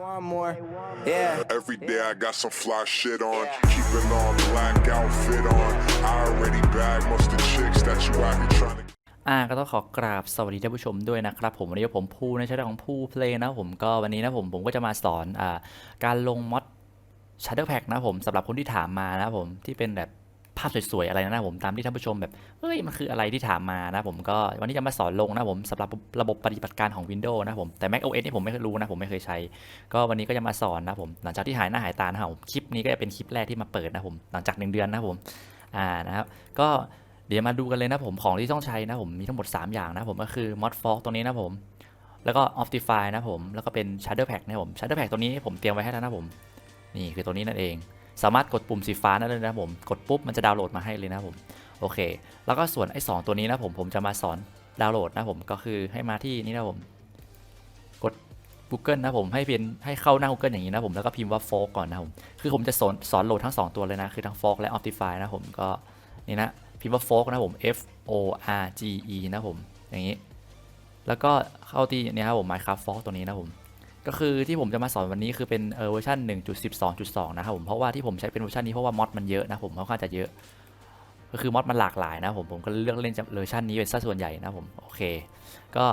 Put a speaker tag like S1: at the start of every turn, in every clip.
S1: One more. Yeah.
S2: Every day I got some fly shit on. Keeping on black outfit on. I already bagged most of the chicks that you out here trying to
S3: อ่าก็ต้องขอกราบสวัสดีท่านผู้ชมด้วยนะครับผมวันนี้ผมพูในช่องของผู้เพลงนะผมก็วันนี้นะผมผมก็จะมาสอนอ่าการลงมอด Shadow Pack นะผมสำหรับคนที่ถามมานะผมที่เป็นแบบ ภาพสวยๆอะไรนะผมตามที่ท่านผู้ชมแบบเฮ้ยมันคืออะไรที่ถามมานะผมก็วันนี้จะมาสอนลงนะผมสำหรับระบบปฏิบัติการของ Windows นะผมแต่ Mac OS นี่ผมไม่รู้นะผมไม่เคยใช้ ก็วันนี้ก็จะมาสอนนะผมหลังจากที่หายหน้าหายตานะครับผมคลิปนี้ก็จะเป็นคลิปแรกที่มาเปิดนะผมหลังจากหนึ่งเดือนนะผมอ่านะครับก็เดี๋ยวมาดูกันเลยนะผมของที่ต้องใช้นะผมมีทั้งหมด 3 อย่างนะผมก็คือ mod fork ตัวนี้นะผม แล้วก็ optify นะผมแล้วก็เป็น shadow pack นะผม shadow pack ตัวนี้ผมเตรียมไว้ให้แล้วนะผมนี่คือตัวนี้นั่นเอง สามารถกดปุ่มสีฟ้านั่นเลยนะผม กดปุ๊บมันจะดาวน์โหลดมาให้เลยนะผมโอเค แล้วก็ส่วนไอ้สตัวนี้นะผมผมจะมาสอนดาวน์โหลดนะผมก็คือให้มาที่นี่นะผม กด Google นะผมให้เป็นให้เข้าหน้า Google อย่างนี้นะผมแล้วก็พิมพ์ว่า fork ก่อนนะผมคือผมจะสอนสอนโหลดทั้ง 2 ตัวเลยนะ คือทั้ง fork และ optify นะผมก็นี่นะพิมพ์ว่า fork นะผม F O R G E นะผมอย่างนี้ แล้วก็เข้าที่นี่ครับผม Minecraft fork ตัวนี้นะผม ก็คือที่ผมจะมาสอนวันนี้คือเป็นเวอร์ชัน1.12.2 นะครับผมเพราะว่าที่ผมใช้เป็นเวอร์ชันนี้เพราะว่ามอดมันเยอะนะผมค่อนข้างจะเยอะ ก็คือมอดมันหลากหลายนะผมผมก็เลือกเล่นเวอร์ชันนี้เป็นซะส่วนใหญ่นะผมโอเค ก็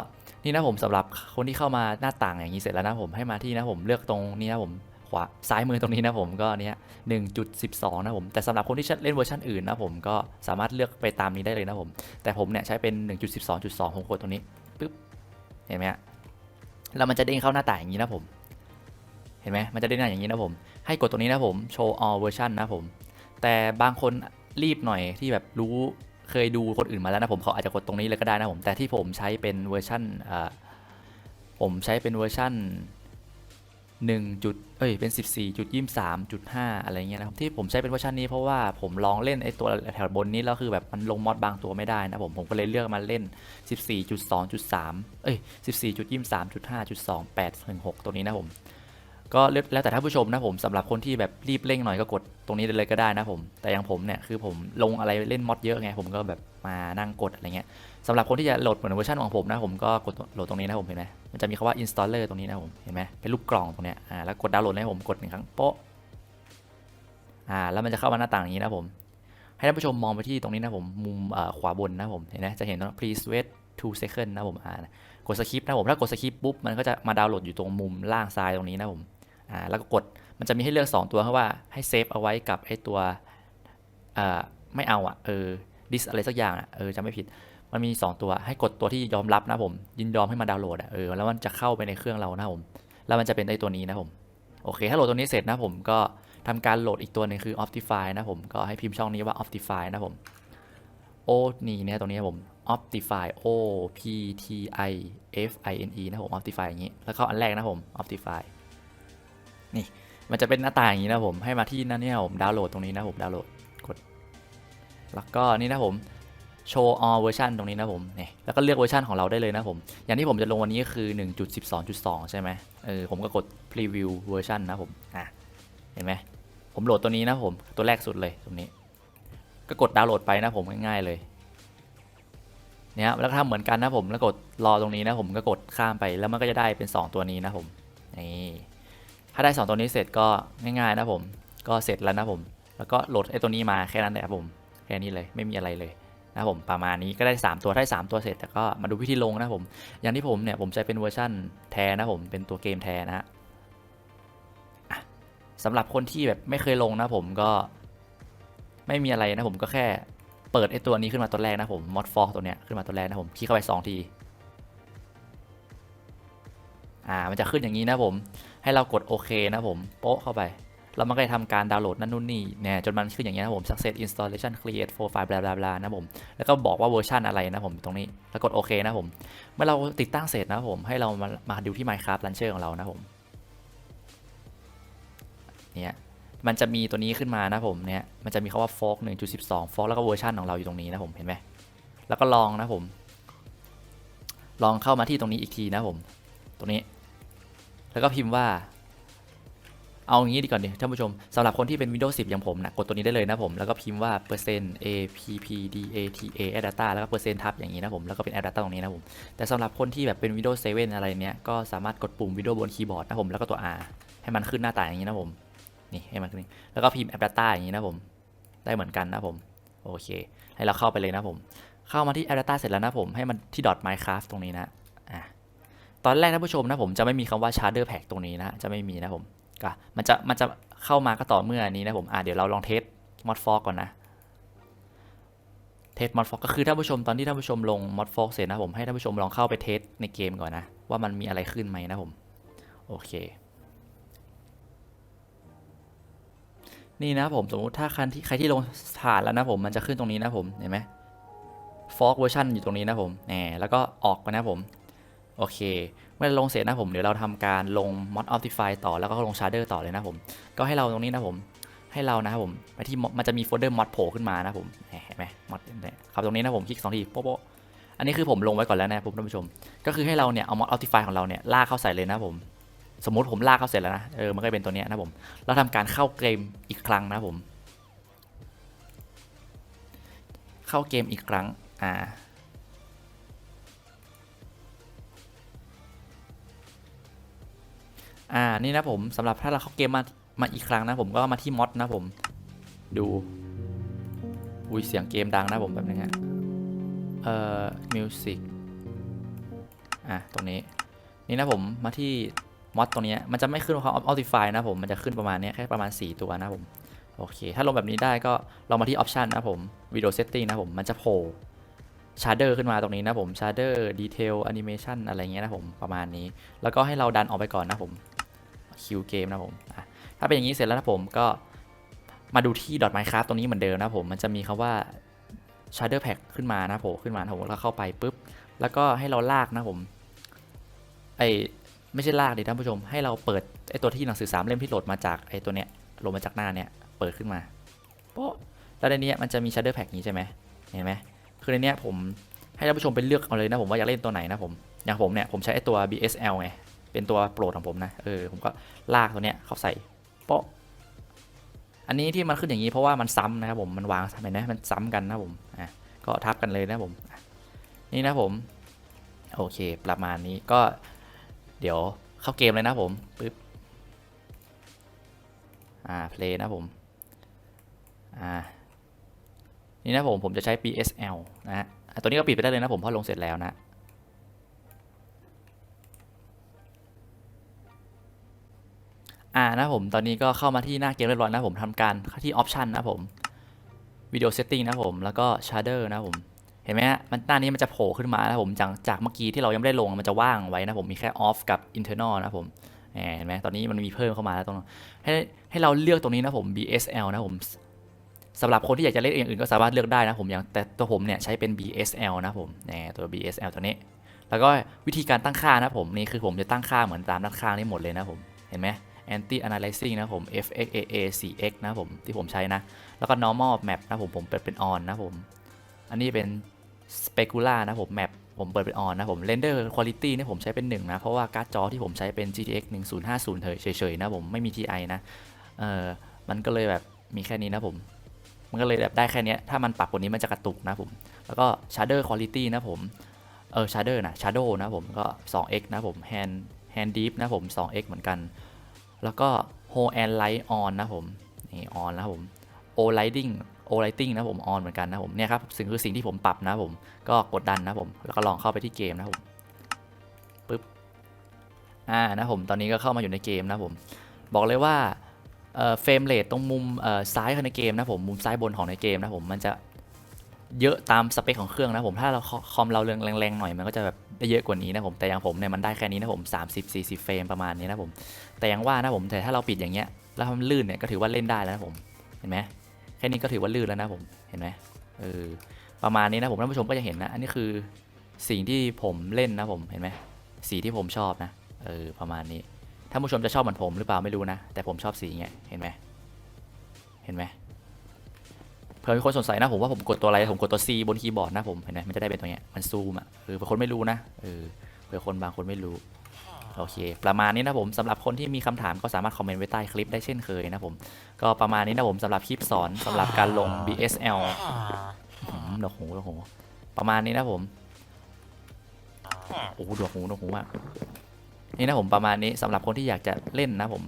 S3: นี่นะผมสำหรับคนที่เข้ามาหน้าต่างอย่างนี้เสร็จแล้วนะผมให้มาที่นะผมเลือกตรงนี้นะผมขวาซ้ายมือตรงนี้นะผมก็เนี้ย1.12นะผมแต่สำหรับคนที่เล่นเวอร์ชันอื่นนะผมก็สามารถเลือกไปตามนี้ได้เลยนะผมแต่ผมเนี่ยใช้เป็น1.12.2ผมกดตรงนี้ปึ๊บเห็นไหมฮะ แล้วมันจะเด้งเข้าหน้าต่างอย่างนี้นะผม เห็นไหมมันจะเด้งหน้าอย่างนี้นะผม ให้กดตรงนี้นะผม show all version นะผม แต่บางคนรีบหน่อยที่แบบรู้เคยดูคนอื่นมาแล้วนะผมเขาอาจจะกดตรงนี้เลยก็ได้นะผม แต่ที่ผมใช้เป็นเวอร์ชันผมใช้เป็นเวอร์ชัน 1จุดเอ้ยเป็น 14.23.5อะไรเงี้ยนะครับที่ผมใช้เป็นเวอร์ชันนี้เพราะว่าผมลองเล่นไอตัวแถวบนนี้แล้วคือแบบมันลงมอดบางตัวไม่ได้นะผมผมก็เลยเลือกมาเล่น 14.2.3 เอ้ย 14.23.5.28ถึง6ตัวนี้นะผมก็แล้วแต่ท่านผู้ชมนะผมสำหรับคนที่แบบรีบเร่งหน่อยก็กดตรงนี้เลยก็ได้นะผมแต่อย่างผมเนี่ยคือผมลงอะไรเล่นมอดเยอะไงผมก็แบบมานั่งกดอะไรเงี้ย สำหรับคนที่จะโหลดเหมือนเวอร์ชันของผมนะผมก็กดโหลดตรงนี้นะผมเห็นไหมมันจะมีคำว่า installer ตรงนี้นะผมเห็นไหมเป็นรูปกล่องตรงเนี้ยอ่าแล้วกดดาวน์โหลดให้ผมกดหนึ่งครั้งโป๊ะอ่าแล้วมันจะเข้ามาหน้าต่างอย่างนี้นะผม ให้ท่านผู้ชมมองไปที่ตรงนี้นะผมมุมขวาบนนะผมเห็นไหมจะเห็นว่า please wait two second นะผมอ่ากดสคิปนะผมถ้ากดสคิปปุ๊บมันก็จะมาดาวน์โหลดอยู่ตรงมุมล่างซ้ายตรงนี้นะผมอ่าแล้วก็กดมันจะมีให้เลือก 2 ตัวเพราะว่าให้เซฟเอาไว้กับไอ้ตัวอ่าไม่เอาอะเออดิสอะไรสักอย่างอะเออจำไม่ผิด มันมี 2 ตัวให้กดตัวที่ยอมรับนะผมยินยอมให้มาดาวน์โหลดอะเออแล้วมันจะเข้าไปในเครื่องเรานะผมแล้วมันจะเป็นไอ้ตัวนี้นะผมโอเคถ้าโหลดตัวนี้เสร็จนะผมก็ทำการโหลดอีกตัวหนึงคือ Optify นะผมก็ให้พิมพ์ช่องนี้ว่า Optify นะผมโอนี่เนี่ยตรงนี้ผม Optify O P T I F I N E นะผม Optify อย่างนี้ แล้วเข้าอันแรกนะผม Optify นี่มันจะเป็นหน้าต่างอย่างนี้นะผมให้มาที่นั่นเนี่ยผมดาวน์โหลดตรงนี้นะผมดาวน์โหลดกด แล้วก็นี่นะผม โชว์ all version ตรงนี้นะผมนี่แล้วก็เลือกเวอร์ชันของเราได้เลยนะผม อย่างที่ผมจะลงวันนี้คือ 1.12.2 ใช่ไหมเออผมก็กด preview version นะผมอะเห็นไหมผมโหลดตัวนี้นะผมตัวแรกสุดเลยตรงนี้ ก็กดดาวน์โหลดไปนะผมง่ายๆเลยเนี่ยแล้วก็ทำเหมือนกันนะผมแล้วกดรอตรงนี้นะผมก็กดข้ามไปแล้วมันก็จะได้เป็น 2 ตัวนี้นะผมนี่ถ้าได้ 2 ตัวนี้เสร็จก็ง่ายๆนะผมก็เสร็จแล้วนะผม แล้วก็โหลดไอ้ตัวนี้มาแค่นั้นแหละครับผมแค่นี้เลยไม่มีอะไรเลย นะผมประมาณนี้ก็ได้ 3 ตัวได้ 3 ตัวเสร็จแต่ก็มาดูวิธีลงนะผม อย่างที่ผมเนี่ยผมใช้เป็นเวอร์ชั่นแท้นะผมเป็นตัวเกมแท้นะฮะสำหรับคนที่แบบไม่เคยลงนะผมก็ไม่มีอะไรนะผมก็แค่เปิดไอ้ตัวนี้ขึ้นมาตัวแรกนะผม mod fork ตัวเนี้ยขึ้นมาตัวแรกนะผมคลิกเข้าไป 2 ทีอ่ามันจะขึ้นอย่างนี้นะผม ให้เรากดโอเคนะผมโป๊ะเข้าไป แล้วมันก็จะทำการดาวน์โหลดนั่นนู่นนี่เนี่ยจนมันขึ้นอย่างนี้นะผม success installation create profile bla bla bla นะผม แล้วก็บอกว่าเวอร์ชันอะไรนะผมตรงนี้ แล้วกดโอเคนะผม เมื่อเราติดตั้งเสร็จนะผม ให้เรามามาดูที่ Minecraft Launcher ของเรานะผมเนี่ยมันจะมีตัวนี้ขึ้นมานะผมเนี่ย มันจะมีคาว่า fork 1.12 fork แล้วก็เวอร์ชันของเราอยู่ตรงนี้นะผม เห็นไหม แล้วก็ลองนะผม ลองเข้ามาที่ตรงนี้อีกทีนะผม ตรงนี้ แล้วก็พิมพ์ว่า เอางี้ดีก่อนดิท่านผู้ชมสำหรับคนที่เป็น Windows 10 อย่างผมนะกดตัวนี้ได้เลยนะผม แล้วก็พิมพ์ว่าเปอร์เซ็นต์ a p p d a t a a data แล้วก็เปอร์เซ็นต์ทับอย่างนี้นะผม แล้วก็เป็น a data ตรงนี้นะผม แต่สำหรับคนที่แบบเป็น Windows 7 อะไรเนี้ยก็สามารถกดปุ่ม Windows บนคีย์บอร์ดนะผมแล้วก็ตัว R ให้มันขึ้นหน้าตาอย่างนี้นะผมนี่ให้มันขึ้นแล้วก็พิมพ์ a data อย่างนี้นะผม ได้เหมือนกันนะผมโอเค ให้เราเข้าไปเลยนะผม เข้ามาที่ a data เสร็จแล้วนะผมให้มันที่ dot minecraft ตรงนี้นะอะตอนแรกท่านผู้ชมนะผมจะไม่มีคำว่า shader pack ตรงนี้นะจะไม่มีนะผม ก็มันจะมันจะเข้ามาก็ต่อเมื่ออันนี้นะผมอ่าเดี๋ยวเราลองเทส mod fork ก่อนนะเทส mod fork ก็คือท่านผู้ชมตอนที่ท่านผู้ชมลง mod fork เสร็จนะผมให้ท่านผู้ชมลองเข้าไปเทสในเกมก่อนนะ ว่ามันมีอะไรขึ้นไหมนะผมโอเค นี่นะผมสมมติถ้าใครที่ใครที่ลงผ่านแล้วนะผมมันจะขึ้นตรงนี้นะผมเห็นไหม fork version อยู่ตรงนี้นะผมแหมแล้วก็ออกไปนะผม โอเค เมื่อลงเสร็จนะผมเดี๋ยวเราทำการลง mod optify ต่อแล้วก็ลง shader ต่อเลยนะผม ก็ให้เราตรงนี้นะผม ให้เรานะครับผมไปที่มันจะมีโฟลเดอร์ mod โผล่ขึ้นมานะผมเห็นไหม mod เนี่ยครับตรงนี้นะผมคลิกสองทีโป๊ะโป๊ะอันนี้คือผมลงไว้ก่อนแล้วนะผมท่านผู้ชม ก็คือให้เราเนี่ยเอา mod optify ของเราเนี่ยลากเข้าใส่เลยนะผม สมมติผมลากเข้าเสร็จแล้วนะ เออ มันก็เป็นตัวนี้นะผม เราทำการเข้าเกมอีกครั้งนะผม เข้าเกมอีกครั้ง อ่า อ่านี่นะผมสำหรับถ้าเราเข้าเกมมามาอีกครั้งนะผมก็มาที่มอดนะผมดูอุ้ยเสียงเกมดังนะผมแบบนึงฮะเอ่อมิวสิกอะตรงนี้นี่นะผมมาที่มอดตรงนี้มันจะไม่ขึ้นความ Optify นะผมมันจะขึ้นประมาณนี้แค่ประมาณ 4 ตัวนะผมโอเค ถ้าลงแบบนี้ได้ก็เรามาที่ Option นะผม Video Setting นะผมมันจะโผล่ Shader ขึ้นมาตรงนี้นะผม Shader Detail Animation อะไรเงี้ยนะผมประมาณนี้ แล้วก็ให้เราดันออกไปก่อนนะผม คิวเกมนะผมถ้าเป็นอย่างนี้เสร็จแล้วนะผมก็มาดูที่ dot minecraft ตรงนี้เหมือนเดิมนะผมมันจะมีคำว่า shader pack ขึ้นมานะผล่ขึ้นมานะผมแล้วเข้าไปปุ๊บ แล้วก็ให้เราลากนะผมไอไม่ใช่ลากดิท่านผู้ชม ให้เราเปิดไอตัวที่หนังสือสามเล่มที่โหลดมาจากไอตัวเนี้ยโหลดมาจากหน้าเนี้ยเปิดขึ้นมาโป๊ะแล้วในนี้มันจะมี shader pack นี้ใช่ไหมเห็นไหมคือในนี้ผมให้ท่านผู้ชมไปเลือกเอาเลยนะผมว่าอยากเล่นตัวไหนนะผมอย่างผมเนี่ยผมใช้ไอตัว BSL ไง เป็นตัวโปรดของผมนะ เออ ผมก็ลากตัวเนี้ยเข้าใส่โป๊ะอันนี้ที่มันขึ้นอย่างนี้เพราะว่ามันซ้ำนะครับผม มันวางเห็นไหมมันซ้ำกันนะผม อะ ก็ทับกันเลยนะผม นี่นะผม โอเค ประมาณนี้ ก็ เดี๋ยวเข้าเกมเลยนะผม ปึ๊บ อ่า เพลย์นะผม อ่า นี่นะผม ผมจะใช้ PSL นะฮะตัวนี้ก็ปิดไปได้เลยนะผม เพราะลงเสร็จแล้วนะ อ่านะผมตอนนี้ก็เข้ามาที่หน้าเกมเรียบร้อยนะผมทำการเข้าที่ Option นะผมวิดีโอเซตติ้งนะผมแล้วก็ Shader นะผมเห็นไหมฮะมันหน้านี้มันจะโผล่ขึ้นมานะผมจากจากเมื่อกี้ที่เรายังไม่ได้ลงมันจะว่างไว้นะผมมีแค่ Off กับ Internal นะผมแหมเห็นไหมตอนนี้มันมีเพิ่มเข้ามาแล้วตรงให้ให้เราเลือกตรงนี้นะผม BSL นะผมสำหรับคนที่อยากจะเล่นอย่างอื่นก็สามารถเลือกได้นะผมอย่างแต่ตัวผมเนี่ยใช้เป็น BSL นะผมแหมตัว BSL ตัวนี้ แล้วก็วิธีการตั้งค่านะผมนี่คือผมจะตั้งค่าเหมือนตามด้านข้างนี้หมดเลยนะผมเห็นไหม anti aliasing นะผม fxaa 4x นะผมที่ผมใช้นะ แล้วก็ normal map นะผมผมเปิดเป็น on นะผม อันนี้เป็น specular นะผม map ผมเปิดเป็น on นะผม render quality นี่ผมใช้เป็น 1 นะ เพราะว่าการ์ดจอที่ผมใช้เป็น GTX 1050เฉยๆนะผมไม่มี TI นะเออมันก็เลยแบบมีแค่นี้นะผม มันก็เลยแบบได้แค่นี้ถ้ามันปรับกว่านี้มันจะกระตุกนะผม แล้วก็ shader quality นะผมเออ shader นะ shadow นะผมก็ 2x นะผม hand hand deep นะผม 2x เหมือนกัน แล้วก็ hold and light on นะผมนี่ on นะผม o lighting o lighting นะผม on เหมือนกันนะผมเนี่ยครับสิ่งคือสิ่งที่ผมปรับนะผมก็กดดันนะผมแล้วก็ลองเข้าไปที่เกมนะผมปึ๊บอ่านะผมตอนนี้ก็เข้ามาอยู่ในเกมนะผมบอกเลยว่าเฟรมเรทตรงมุมซ้ายของในเกมนะผมมุมซ้ายบนของในเกมนะผมมันจะ เยอะตามสเปคของเครื่องนะผม ถ้าเราคอมเราเร่งแรงๆหน่อยมันก็จะแบบได้เยอะกว่านี้นะผม แต่อย่างผมเนี่ยมันได้แค่นี้นะผม 30-40 เฟรมประมาณนี้นะผม แต่ยังว่านะผม แต่ถ้าเราปิดอย่างเงี้ยแล้วมันลื่นเนี่ยก็ถือว่าเล่นได้แล้วนะผม เห็นไหมแค่นี้ก็ถือว่าลื่นแล้วนะผม เห็นไหมเออ ประมาณนี้นะผมท่านผู้ชมก็จะเห็นนะ อันนี้คือสิ่งที่ผมเล่นนะผม เห็นไหมสีที่ผมชอบนะ เออ ประมาณนี้ ท่านผู้ชมจะชอบเหมือนผมหรือเปล่าไม่รู้นะ แต่ผมชอบสีเงี้ย เห็นไหมเห็นไหม ผื่อมีคนสงสัยนะผมว่าผมกดตัวอะไรผมกดตัว C บนคีย์บอร์ดนะผมเห็นไหมมันจะได้เป็นตัวเนี้ยมันซูมอะเออเผื่อคนไม่รู้นะเออเผื่อคนบางคนไม่รู้โอเค ประมาณนี้นะผมสำหรับคนที่มีคำถามก็สามารถคอมเมนต์ไว้ใต้คลิปได้เช่นเคยนะผม ก็ประมาณนี้นะผมสำหรับคลิปสอนสำหรับการลง BSL อืมดอกหูดอกหูประมาณนี้นะผมโอ้โหดอกหูดอกหูมากนี่นะผมประมาณนี้สำหรับคนที่อยากจะเล่นนะผม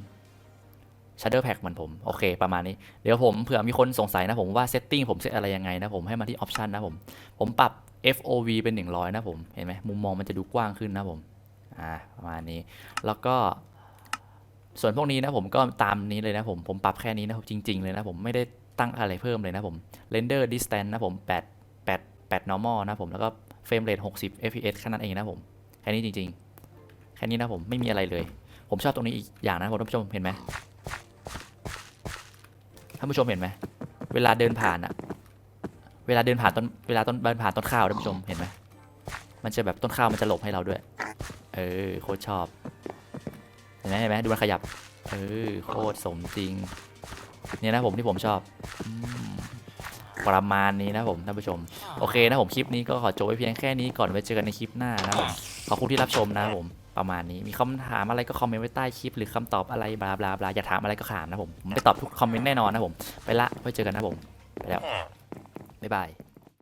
S3: Shadow Pack เหมือนผม โอเค ประมาณนี้ เดี๋ยวผมเผื่อมีคนสงสัยนะผมว่าเซตติ้งผมเซตอะไรยังไงนะผมให้มาที่ Option นะผม ผมปรับ FOV เป็น 100 นะผม เห็นไหมมุมมองมันจะดูกว้างขึ้นนะผม อ่า ประมาณนี้ แล้วก็ส่วนพวกนี้นะผมก็ตามนี้เลยนะผม ผมปรับแค่นี้นะผมจริง ๆ เลยนะผมไม่ได้ตั้งอะไรเพิ่มเลยนะผม render distance นะผม 8 8 8 normal นะผม แล้วก็ frame rate 60 fps แค่นั้นเองนะผม แค่นี้จริง ๆ แค่นี้นะผม ไม่มีอะไรเลย ผมชอบตรงนี้อีกอย่างนะผมท่านผู้ชม เห็นไหม ท่านผู้ชมเห็นไหมเวลาเดินผ่านอะเวลาเดินผ่านต้นเวลาต้นเดินผ่านต้นข้าวท่านผู้ชมเห็นไหมมันจะแบบต้นข้าวมันจะหลบให้เราด้วย เออโคตรชอบ เห็นไหมเห็นไหมดูมันขยับ เออโคตรสมจริง เนี่ยนะผมที่ผมชอบอประมาณนี้นะผมท่านผู้ชม โอเคนะผมคลิปนี้ก็ขอจบไว้เพียงแค่นี้ก่อนไว้เจอกันในคลิปหน้านะผมขอบคุณที่รับชมนะผม ประมาณนี้มีคำถามอะไรก็คอมเมนต์ไว้ใต้คลิป หรือคำตอบอะไรบลาบลาบลาอย่าถามอะไรก็ถามนะผมไปตอบทุกคอมเมนต์แน่นอนนะผม ไปละไว้เจอกันนะผม ไปแล้ว บ๊ายบาย